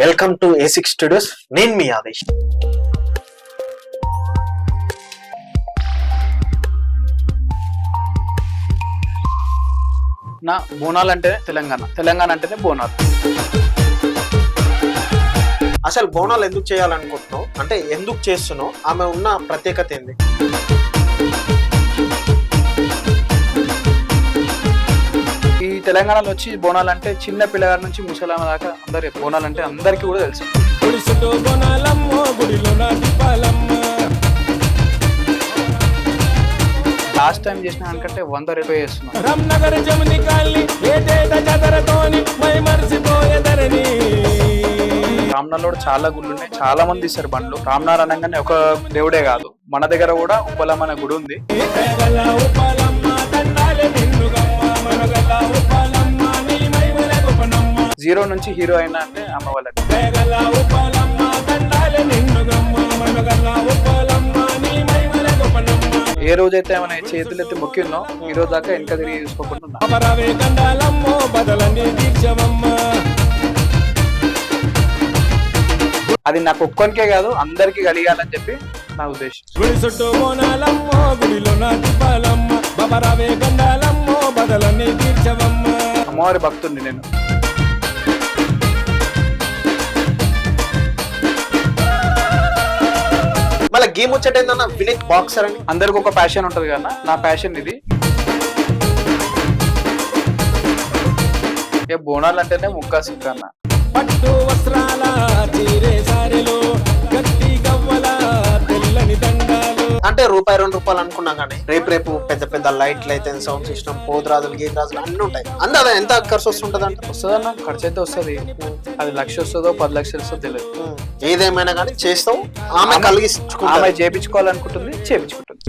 Welcome to A six studios నేను మీ ఆదేశ్ నా బోనాలు అంటే తెలంగాణ. తెలంగాణ అంటేనే బోనాలు. అసలు బోనాలు ఎందుకు చేయాలనుకుంటున్నావు? అంటే ఎందుకు చేస్తున్నావు? ఆమె ఉన్న ప్రత్యేకత ఏంది? తెలంగాణలో వచ్చి బోనాలు అంటే చిన్న పిల్లగారి నుంచి ముసలామ దాకా అందరి బోనాలు అంటే అందరికీ కూడా తెలుసు. లాస్ట్ టైం చేసిన దానికంటే వంద రెట్లు చేస్తున్నాం. రామ్నగర్ కూడా చాలా గుళ్ళు ఉన్నాయి చాలా మంది ఇస్తారు బండ్లు. రామ్నాథ్ అనగానే ఒక దేవుడే కాదు. మన దగ్గర కూడా ఉప్పలమ్మ అనే గుడి ఉంది. జీరో నుంచి హీరో అయినా అంటే అమ్మ వాళ్ళకి. ఏ రోజైతే మన చేతులు ఎత్తి మొక్కిందో ఈ రోజు దాకా వెనక తిరిగి చూసుకోకుండా అది నాకు ఒక్కనికే కాదు అందరికీ కలిగాలని చెప్పి నా ఉద్దేశం. అమ్మవారి భక్తుడిని నేను. గేమ్ వచ్చేట ఏందన్న వినీత్ బాక్సర్ అని. అందరికి ఒక ప్యాషన్ ఉంటది కదా నా ప్యాషన్ ఇది. ఏ బోనాలు అంటేనే ముక్కా సిక్క అన్న. పట్టు వస్త్రాల రూపాయి రెండు రూపాయలు అనుకున్నాం కానీ రేపు రేపు పెద్ద పెద్ద లైట్లు అయితే సౌండ్ సిస్టమ్ పోతురాజులు గీతరాజులు అన్ని ఉంటాయి. అందాద ఎంత ఖర్చు వస్తుంటది అంటే వస్తుందన్న ఖర్చు అయితే వస్తుంది. అది లక్ష వస్తుందో పది లక్షలు వస్తుందో తెలియదు ఏదేమైనా కానీ చేస్తావు. ఆమె కలిగించుకుంటా ఆమె చేపించుకోవాలనుకుంటుంది చేపించుకుంటుంది.